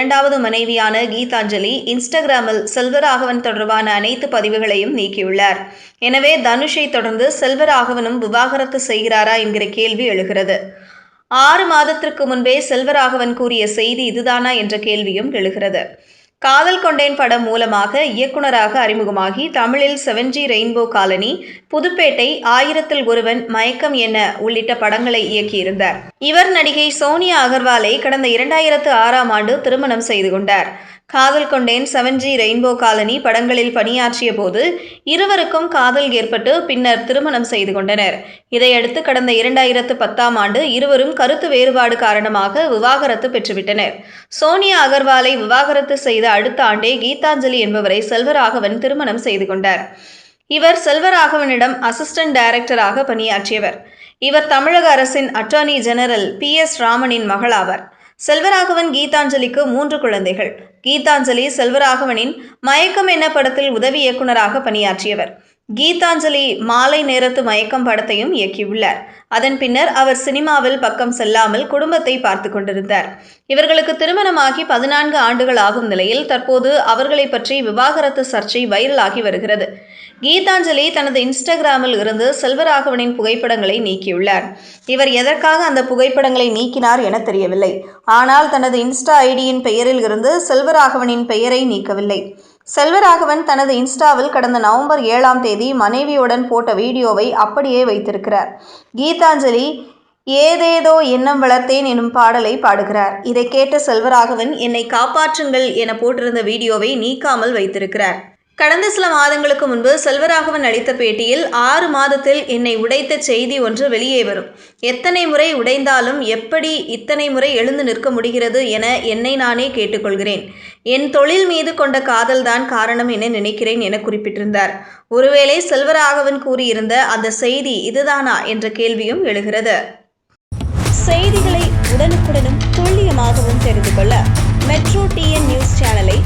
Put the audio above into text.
இரண்டாவது மனைவியான கீதாஞ்சலி இன்ஸ்டாகிராமில் செல்வராகவன் தொடர்பான அனைத்து பதிவுகளையும் நீக்கியுள்ளார். எனவே தனுஷை தொடர்ந்து செல்வராகவனும் விவாகரத்து செய்கிறாரா என்கிற கேள்வி எழுகிறது. ஆறு மாதத்திற்கு முன்பே செல்வராகவன் கூறிய செய்தி இதுதானா என்ற கேள்வியும் எழுகிறது. காதல் கொண்டேன் படம் மூலமாக இயக்குனராக அறிமுகமாகி தமிழில் seven G rainbow colony Pudhupettai Aayirathil Oruvan Mayakkam Enna உள்ளிட்ட படங்களை இயக்கியிருந்தார். இவர் நடிகை சோனியா அகர்வாலை கடந்த இரண்டாயிரத்து ஆறாம் ஆண்டு திருமணம் செய்து கொண்டார். காதல் கொண்டேன் செவன்ஜி ரெயின்போ காலனி படங்களில் பணியாற்றிய போது இருவருக்கும் காதல் ஏற்பட்டு பின்னர் திருமணம் செய்து கொண்டனர். இதையடுத்து கடந்த இரண்டாயிரத்து பத்தாம் ஆண்டு இருவரும் கருத்து வேறுபாடு காரணமாக விவாகரத்து பெற்றுவிட்டனர். சோனியா அகர்வாலை விவாகரத்து செய்த அடுத்த ஆண்டே கீதாஞ்சலி என்பவரை செல்வராகவன் திருமணம் செய்து கொண்டார். இவர் செல்வராகவனிடம் அசிஸ்டன்ட் டைரக்டராக பணியாற்றியவர். இவர் தமிழக அரசின் அட்டார்னி ஜெனரல் பி எஸ் ராமனின் மகளாவார். செல்வராகவன் கீதாஞ்சலிக்கு மூன்று குழந்தைகள். கீதாஞ்சலி செல்வராகவனின் மயக்கம் என்ன படத்தில் உதவி இயக்குனராக பணியாற்றியவர். கீதாஞ்சலி மாலை நேரத்து மயக்கம் படத்தையும் இயக்கியுள்ளார். அதன் பின்னர் அவர் சினிமாவில் பக்கம் செல்லாமல் குடும்பத்தை பார்த்து கொண்டிருந்தார். இவர்களுக்கு திருமணமாகி பதினான்கு ஆண்டுகள் ஆகும் நிலையில் தற்போது அவர்களை பற்றி விவாகரத்து சர்ச்சை வைரலாகி வருகிறது. கீதாஞ்சலி தனது இன்ஸ்டாகிராமில் இருந்து செல்வராகவனின் புகைப்படங்களை நீக்கியுள்ளார். இவர் எதற்காக அந்த புகைப்படங்களை நீக்கினார் என தெரியவில்லை. ஆனால் தனது இன்ஸ்டா ஐடியின் பெயரில் இருந்து செல்வராகவனின் பெயரை நீக்கவில்லை. செல்வராகவன் தனது இன்ஸ்டாவில் கடந்த நவம்பர் ஏழாம் தேதி மனைவியுடன் போட்ட வீடியோவை அப்படியே வைத்திருக்கிறார். கீதாஞ்சலி ஏதேதோ எண்ணம் வளர்த்தேன் எனும் பாடலை பாடுகிறார். இதை கேட்ட செல்வராகவன் என்னை காப்பாற்றுங்கள் என போட்டிருந்த வீடியோவை நீக்காமல் வைத்திருக்கிறார். கடந்த சில மாதங்களுக்கு முன்பு செல்வராகவன் அளித்த பேட்டியில் ஆறு மாதத்தில் என்னை உடைத்த செய்தி ஒன்று வெளியே வரும். எத்தனை முறை உடைந்தாலும் எப்படி இத்தனை முறை எழுந்து நிற்க முடிகிறது என என்னை நானே கேட்டுக்கொள்கிறேன். என் தொழில் மீது கொண்ட காதல்தான் காரணம் என நினைக்கிறேன் என குறிப்பிட்டிருந்தார். ஒருவேளை செல்வராகவன் கூறியிருந்த அந்த செய்தி இதுதானா என்ற கேள்வியும் எழுகிறது. செய்திகளை உடனுக்குடனும் துல்லியமாகவும் தெரிந்து கொள்ள மெட்ரோ டிஎன் நியூஸ் சேனலை